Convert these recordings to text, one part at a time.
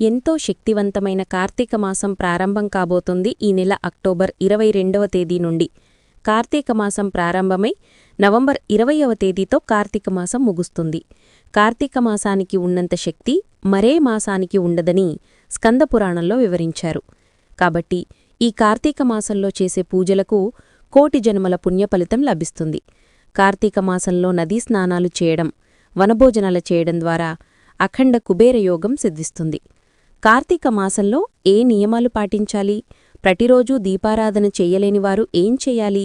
ఎంతో శక్తివంతమైన కార్తీక మాసం ప్రారంభం కాబోతుంది ఈ నెల అక్టోబర్ ఇరవై రెండవ తేదీ నుండి. కార్తీక మాసం ప్రారంభమై నవంబర్ ఇరవయవ తేదీతో కార్తీక మాసం ముగుస్తుంది. కార్తీక మాసానికి ఉన్నంత శక్తి మరే మాసానికి ఉండదని స్కందపురాణంలో వివరించారు. కాబట్టి ఈ కార్తీక మాసంలో చేసే పూజలకు కోటి జన్మల పుణ్యఫలితం లభిస్తుంది. కార్తీక మాసంలో నదీ స్నానాలు చేయడం వనభోజనాలు చేయడం ద్వారా అఖండ కుబేర యోగం సిద్ధిస్తుంది. కార్తీక మాసంలో ఏ నియమాలు పాటించాలి? ప్రతిరోజూ దీపారాధన చెయ్యలేనివారు ఏం చెయ్యాలి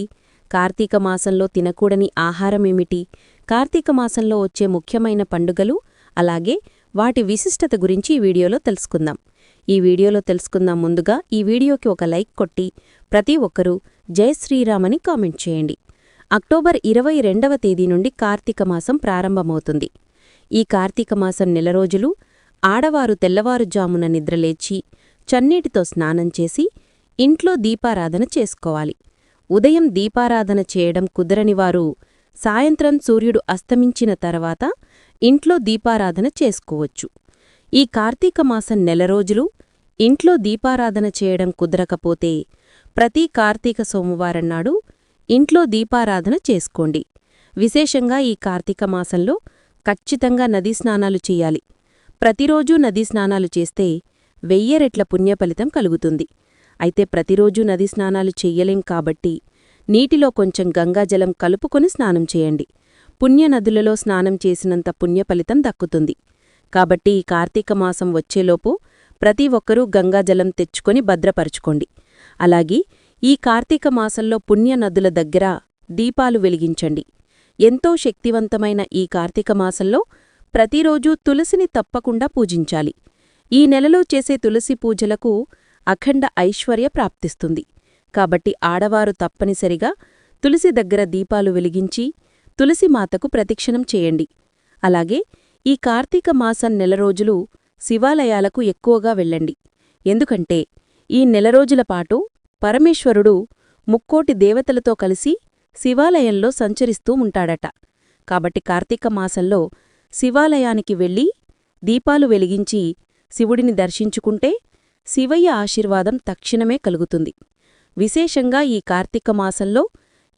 కార్తీక మాసంలో తినకూడని ఆహారమేమిటి కార్తీక మాసంలో వచ్చే ముఖ్యమైన పండుగలు అలాగే వాటి విశిష్టత గురించి ఈ వీడియోలో తెలుసుకుందాం. ఈ వీడియోలో తెలుసుకుందాం ముందుగా ఈ వీడియోకి ఒక లైక్ కొట్టి ప్రతి ఒక్కరూ జై శ్రీరామని కామెంట్ చేయండి. అక్టోబర్ ఇరవై రెండవ తేదీ నుండి కార్తీక మాసం ప్రారంభమవుతుంది. ఈ కార్తీక మాసం నెల రోజులు ఆడవారు తెల్లవారుజామున నిద్రలేచి చన్నీటితో స్నానం చేసి ఇంట్లో దీపారాధన చేసుకోవాలి. ఉదయం దీపారాధన చేయడం కుదరనివారు సాయంత్రం సూర్యుడు అస్తమించిన తర్వాత ఇంట్లో దీపారాధన చేసుకోవచ్చు. ఈ కార్తీక మాసం నెల రోజులు ఇంట్లో దీపారాధన చేయడం కుదరకపోతే ప్రతి కార్తీక సోమవారం నాడు ఇంట్లో దీపారాధన చేసుకోండి. విశేషంగా ఈ కార్తీక మాసంలో ఖచ్చితంగా నదీ స్నానాలు చెయ్యాలి ప్రతిరోజూ నదీ స్నానాలు చేస్తే వెయ్యరెట్ల పుణ్యఫలితం కలుగుతుంది. అయితే ప్రతిరోజూ నదీ స్నానాలు చెయ్యలేం కాబట్టి నీటిలో కొంచెం గంగాజలం కలుపుకొని స్నానం చేయండి. పుణ్యనదులలో స్నానం చేసినంత పుణ్యఫలితం దక్కుతుంది. కాబట్టి ఈ కార్తీక మాసం వచ్చేలోపు ప్రతి ఒక్కరూ గంగాజలం తెచ్చుకొని భద్రపరుచుకోండి. అలాగే ఈ కార్తీక మాసంలో పుణ్యనదుల దగ్గర దీపాలు వెలిగించండి. ఎంతో శక్తివంతమైన ఈ కార్తీక మాసంలో ప్రతిరోజూ తులసిని తప్పకుండా పూజించాలి. ఈ నెలలో చేసే తులసి పూజలకు అఖండ ఐశ్వర్య ప్రాప్తిస్తుంది. కాబట్టి ఆడవారు తప్పనిసరిగా తులసి దగ్గర దీపాలు వెలిగించి తులసిమాతకు ప్రతిక్షణం చేయండి. అలాగే ఈ కార్తీక మాసం నెల రోజులు శివాలయాలకు ఎక్కువగా వెళ్ళండి. ఎందుకంటే ఈ నెల రోజుల పాటు పరమేశ్వరుడు ముక్కోటి దేవతలతో కలిసి శివాలయంలో సంచరిస్తూ ఉంటాడట. కాబట్టి కార్తీక మాసంలో శివాలయానికి వెళ్ళి దీపాలు వెలిగించి శివుడిని దర్శించుకుంటే శివయ్య ఆశీర్వాదం తక్షణమే కలుగుతుంది. విశేషంగా ఈ కార్తీక మాసంలో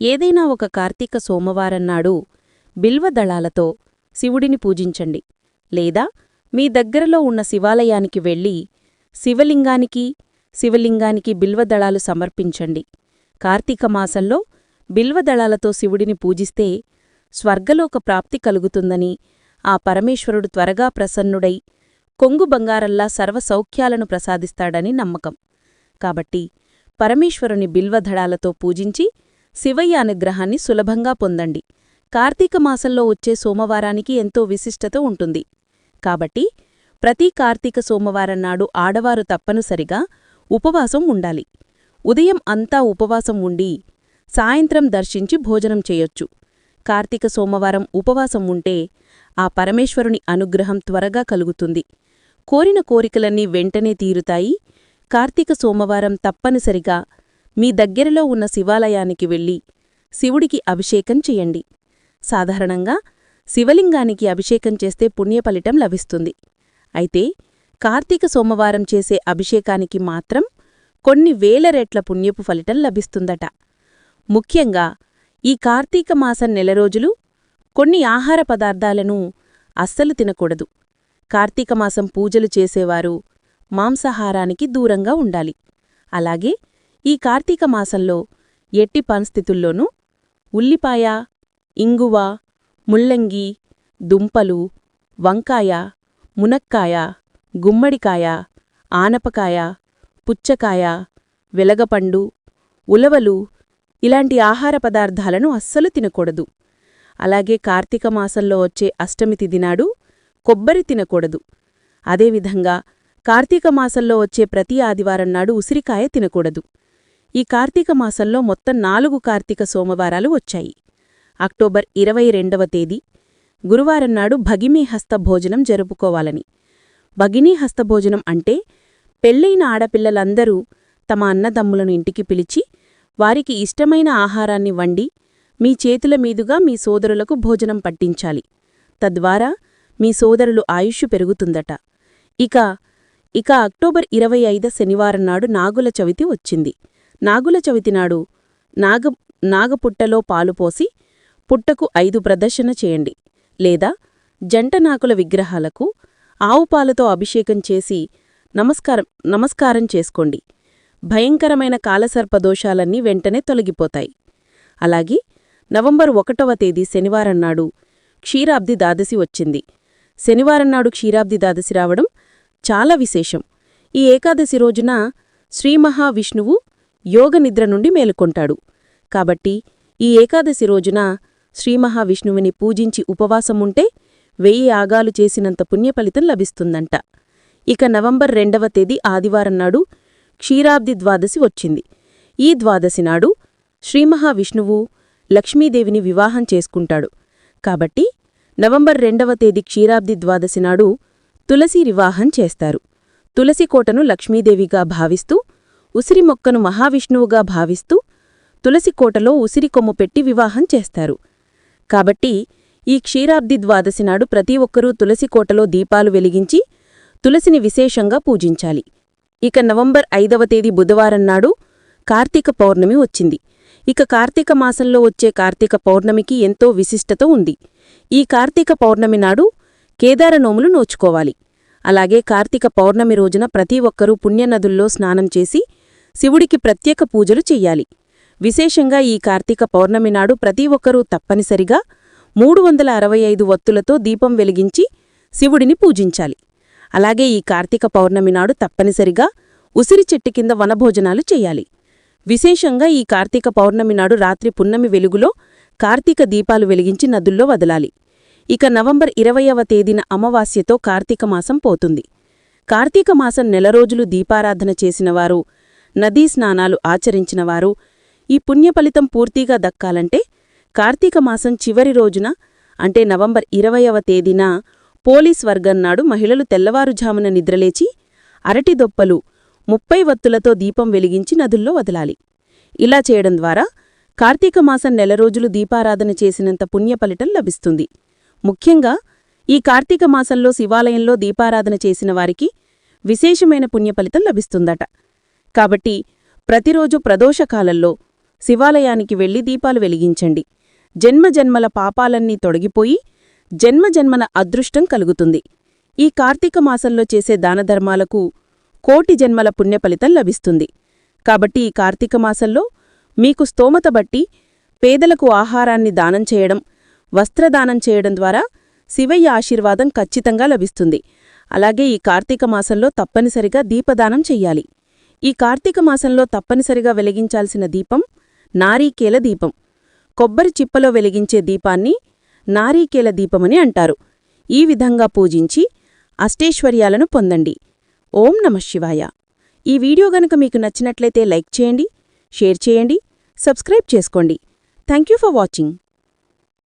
ఏదైనా ఒక కార్తీక సోమవారన్నాడు బిల్వదళాలతో శివుడిని పూజించండి. లేదా మీ దగ్గరలో ఉన్న శివాలయానికి వెళ్ళి శివలింగానికి శివలింగానికి బిల్వదళాలు సమర్పించండి. కార్తీక మాసంలో బిల్వదళాలతో శివుడిని పూజిస్తే స్వర్గలోక ప్రాప్తి కలుగుతుందని ఆ పరమేశ్వరుడు త్వరగా ప్రసన్నుడై కొంగు బంగారల్లా సర్వసౌఖ్యాలను ప్రసాదిస్తాడని నమ్మకం. కాబట్టి పరమేశ్వరుని బిల్వధడాలతో పూజించి శివయ్య అనుగ్రహాన్ని సులభంగా పొందండి. కార్తీక మాసంలో వచ్చే సోమవారానికి ఎంతో విశిష్టత ఉంటుంది. కాబట్టి ప్రతి కార్తీక సోమవారం నాడు ఆడవారు తప్పనిసరిగా ఉపవాసం ఉండాలి. ఉదయం అంతా ఉపవాసం ఉండి సాయంత్రం దర్శించి భోజనం చేయొచ్చు. కార్తీక సోమవారం ఉపవాసం ఉంటే ఆ పరమేశ్వరుని అనుగ్రహం త్వరగా కలుగుతుంది. కోరిన కోరికలన్నీ వెంటనే తీరుతాయి. కార్తీక సోమవారం తప్పనిసరిగా మీ దగ్గరలో ఉన్న శివాలయానికి వెళ్ళి శివుడికి అభిషేకం చెయ్యండి సాధారణంగా శివలింగానికి అభిషేకం చేస్తే పుణ్యఫలితం లభిస్తుంది. అయితే కార్తీక సోమవారం చేసే అభిషేకానికి మాత్రం కొన్ని వేల రెట్ల పుణ్యపు ఫలితం లభిస్తుందట. ముఖ్యంగా ఈ కార్తీక మాసం నెల రోజులు కొన్ని ఆహార పదార్థాలను అస్సలు తినకూడదు. కార్తీక మాసం పూజలు చేసేవారు మాంసాహారానికి దూరంగా ఉండాలి. అలాగే ఈ కార్తీక మాసంలో ఎట్టి పరిస్థితుల్లోనూ ఉల్లిపాయ ఇంగువ ముల్లంగి దుంపలు వంకాయ మునక్కాయ గుమ్మడికాయ ఆనపకాయ పుచ్చకాయ వెలగపండు ఉలవలు ఇలాంటి ఆహార పదార్థాలను అస్సలు తినకూడదు. అలాగే కార్తీక మాసంలో వచ్చే అష్టమి తిదినాడు కొబ్బరి తినకూడదు. అదేవిధంగా కార్తీక మాసంలో వచ్చే ప్రతి ఆదివారం నాడు ఉసిరికాయ తినకూడదు. ఈ కార్తీక మాసంలో మొత్తం నాలుగు కార్తీక సోమవారాలు వచ్చాయి. అక్టోబర్ ఇరవై రెండవ తేదీ గురువారం నాడు భగిమీ హస్త భోజనం జరుపుకోవాలని. భగినీ హస్తభోజనం అంటే పెళ్ళైన ఆడపిల్లలందరూ తమ అన్నదమ్ములను ఇంటికి పిలిచి వారికి ఇష్టమైన ఆహారాన్ని వండి మీ చేతుల మీదుగా మీ సోదరులకు భోజనం పట్టించాలి. తద్వారా మీ సోదరులు ఆయుష్షు పెరుగుతుందట. ఇక ఇక అక్టోబర్ ఇరవై ఐదు శనివారం నాడు నాగుల చవితి వచ్చింది. నాగుల చవితి నాడు నాగ నాగపుట్టలో పాలు పోసి పుట్టకు ఐదు ప్రదర్శన చేయండి. లేదా జంట నాకుల విగ్రహాలకు ఆవుపాలతో అభిషేకం చేసి నమస్కారం నమస్కారం చేసుకోండి. భయంకరమైన కాలసర్పదోషాలన్నీ వెంటనే తొలగిపోతాయి. అలాగే నవంబర్ ఒకటవ తేదీ శనివారం నాడు క్షీరాబ్ది దాదశి వచ్చింది. శనివారం నాడు క్షీరాబ్ది దాదశి రావడం చాలా విశేషం. ఈ ఏకాదశి రోజున శ్రీ మహావిష్ణువు యోగనిద్ర నుండి మేలుకొంటాడు. కాబట్టి ఈ ఏకాదశి రోజున శ్రీ మహావిష్ణువుని పూజించి ఉపవాసముంటే వెయ్యి యాగాలు చేసినంత పుణ్యఫలితం లభిస్తుందంట. ఇక నవంబర్ రెండవ తేదీ ఆదివారం నాడు క్షీరాబ్ది ద్వాదశి వచ్చింది. ఈ ద్వాదశి నాడు శ్రీమహావిష్ణువు లక్ష్మీదేవిని వివాహం చేసుకుంటాడు. కాబట్టి నవంబర్ రెండవ తేదీ క్షీరాబ్ది ద్వాదశి నాడు తులసి వివాహం చేస్తారు. తులసి కోటను లక్ష్మీదేవిగా భావిస్తూ ఉసిరి మొక్కను మహావిష్ణువుగా భావిస్తూ తులసి కోటలో ఉసిరి కొమ్ము పెట్టి వివాహం చేస్తారు. కాబట్టి ఈ క్షీరాబ్ది ద్వాదశి నాడు ప్రతి ఒక్కరూ తులసి కోటలో దీపాలు వెలిగించి తులసిని విశేషంగా పూజించాలి. ఇక నవంబర్ ఐదవ తేదీ బుధవారం నాడు కార్తీక పౌర్ణమి వచ్చింది. ఇక కార్తీక మాసంలో వచ్చే కార్తీక పౌర్ణమికి ఎంతో విశిష్టత ఉంది. ఈ కార్తీక పౌర్ణమి నాడు కేదార నోములు నోచుకోవాలి. అలాగే కార్తీక పౌర్ణమి రోజున ప్రతి ఒక్కరూ పుణ్యనదుల్లో స్నానం చేసి శివుడికి ప్రత్యేక పూజలు చెయ్యాలి. విశేషంగా ఈ కార్తీక పౌర్ణమి నాడు ప్రతి ఒక్కరూ తప్పనిసరిగా మూడు వందల అరవై ఐదు వత్తులతో దీపం వెలిగించి శివుడిని పూజించాలి. అలాగే ఈ కార్తీక పౌర్ణమి నాడు తప్పనిసరిగా ఉసిరి చెట్టు కింద వనభోజనాలు చెయ్యాలి విశేషంగా ఈ కార్తీక పౌర్ణమి నాడు రాత్రి పున్నమి వెలుగులో కార్తీక దీపాలు వెలిగించి నదుల్లో వదలాలి. ఇక నవంబర్ ఇరవయవ తేదీన అమావాస్యతో కార్తీక మాసం పోతుంది. కార్తీక మాసం నెల రోజులు దీపారాధన చేసినవారు నదీ స్నానాలు ఆచరించినవారు ఈ పుణ్యఫలితం పూర్తిగా దక్కాలంటే కార్తీక మాసం చివరి రోజున అంటే నవంబర్ ఇరవయవ తేదీన పోలీస్ వర్గం నాడు మహిళలు తెల్లవారుజామున నిద్రలేచి అరటి దొప్పలు ముప్పై వత్తులతో దీపం వెలిగించి నదుల్లో వదలాలి. ఇలా చేయడం ద్వారా కార్తీక మాసం నెల రోజులు దీపారాధన చేసినంత పుణ్యఫలితం లభిస్తుంది. ముఖ్యంగా ఈ కార్తీక మాసంలో శివాలయంలో దీపారాధన చేసిన వారికి విశేషమైన పుణ్యఫలితం లభిస్తుందట. కాబట్టి ప్రతిరోజు ప్రదోషకాలంలో శివాలయానికి వెళ్ళి దీపాలు వెలిగించండి. జన్మజన్మల పాపాలన్నీ తొలగిపోయి జన్మజన్మన అదృష్టం కలుగుతుంది. ఈ కార్తీక మాసంలో చేసే దానధర్మాలకు కోటి జన్మల పుణ్యఫలితం లభిస్తుంది. కాబట్టి ఈ కార్తీక మాసంలో మీకు స్తోమత బట్టి పేదలకు ఆహారాన్ని దానం చేయడం వస్త్రదానం చేయడం ద్వారా శివయ్య ఆశీర్వాదం ఖచ్చితంగా లభిస్తుంది. అలాగే ఈ కార్తీక మాసంలో తప్పనిసరిగా దీపదానం చెయ్యాలి. ఈ కార్తీక మాసంలో తప్పనిసరిగా వెలిగించాల్సిన దీపం నారీకేల దీపం. కొబ్బరి చిప్పలో వెలిగించే దీపాన్ని నారీకేల దీపమని అంటారు. ఈ విధంగా పూజించి అష్టైశ్వర్యాలను పొందండి. ఓం నమశివాయ ఈ వీడియో గనుక మీకు నచ్చినట్లయితే లైక్ చేయండి షేర్ చేయండి సబ్స్క్రైబ్ చేసుకోండి. Thank for watching.